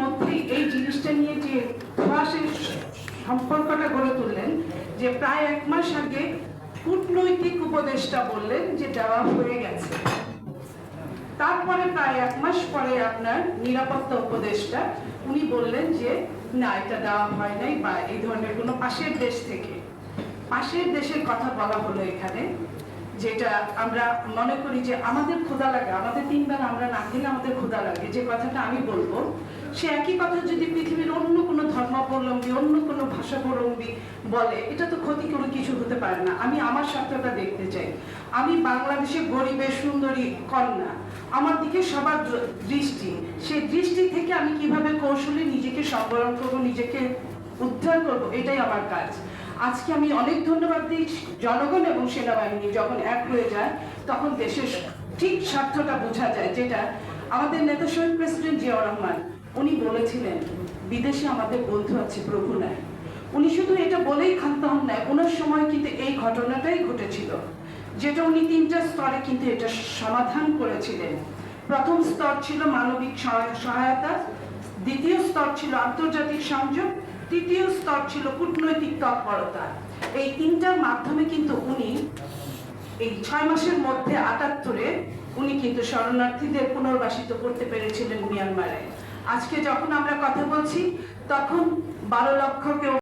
মধ্যে এই জিনিসটা নিয়ে যে ধোঁয়াশের সম্পর্কটা গড়ে তুললেন, যে প্রায় এক মাস আগে কূটনৈতিক উপদেষ্টা বললেন যে দেওয়া হয়ে গেছে। তারপরে প্রায় এক মাস পরে আপনার নিরাপত্তা উপদেষ্টা, উনি বললেন যে, না, এটা দেওয়া হয় নাই বা এই ধরনের কোনো পাশের দেশ থেকে। পাশের দেশের কথা বলা হলো এখানে, যেটা আমরা মনে করি যে আমাদের ক্ষুধা লাগে, আমাদের তিনবার আমরা না খেলে আমাদের ক্ষুধা লাগে। যে কথাটা আমি বলব সে একই কথা যদি পৃথিবীর অন্য কোনো ধর্মাবলম্বী, অন্য কোনো ভাষাবলম্বী বলে, এটা তো ক্ষতি কোনো কিছু হতে পারে না। আমি আমার স্বার্থটা দেখতে চাই। আমি বাংলাদেশের গরিবের, সুন্দরী কন্যা। আমার দিকে সবার দৃষ্টি। সেই দৃষ্টি থেকে আমি কীভাবে কৌশলে নিজেকে সংবরণ করব, নিজেকে উদ্ধার করব, এটাই আমার কাজ। আজকে আমি অনেক ধন্যবাদ দিই জনগণ এবং সেনাবাহিনী। যখন এক হয়ে যায়, তখন দেশের ঠিক স্বার্থটা বোঝা যায়, যেটা আমাদের নেতা শহীদ প্রেসিডেন্ট জিয়াউর রহমান উনি বলেছিলেন, বিদেশে আমাদের বন্ধু আছে প্রভু নাই। উনি শুধু এটা বলেই ক্ষান্ত হন নাই, ওনার সময় কিন্তু এই ঘটনাটাই ঘটেছিল। যেটা উনি তিনটা স্তরে কিন্তু এটা সমাধান করেছিলেন। প্রথম স্তর ছিল মানবিক সহায়তা, দ্বিতীয় স্তর ছিল আন্তর্জাতিক সংযোগ, তৃতীয় স্তর ছিল কূটনৈতিক তৎপরতা। এই তিনটার মাধ্যমে কিন্তু উনি এই ছয় মাসের মধ্যে আটাত্তরে উনি কিন্তু শরণার্থীদের পুনর্বাসিত করতে পেরেছিলেন মিয়ানমারে। আজকে যখন আমরা কথা বলছি তখন বারো লক্ষকেও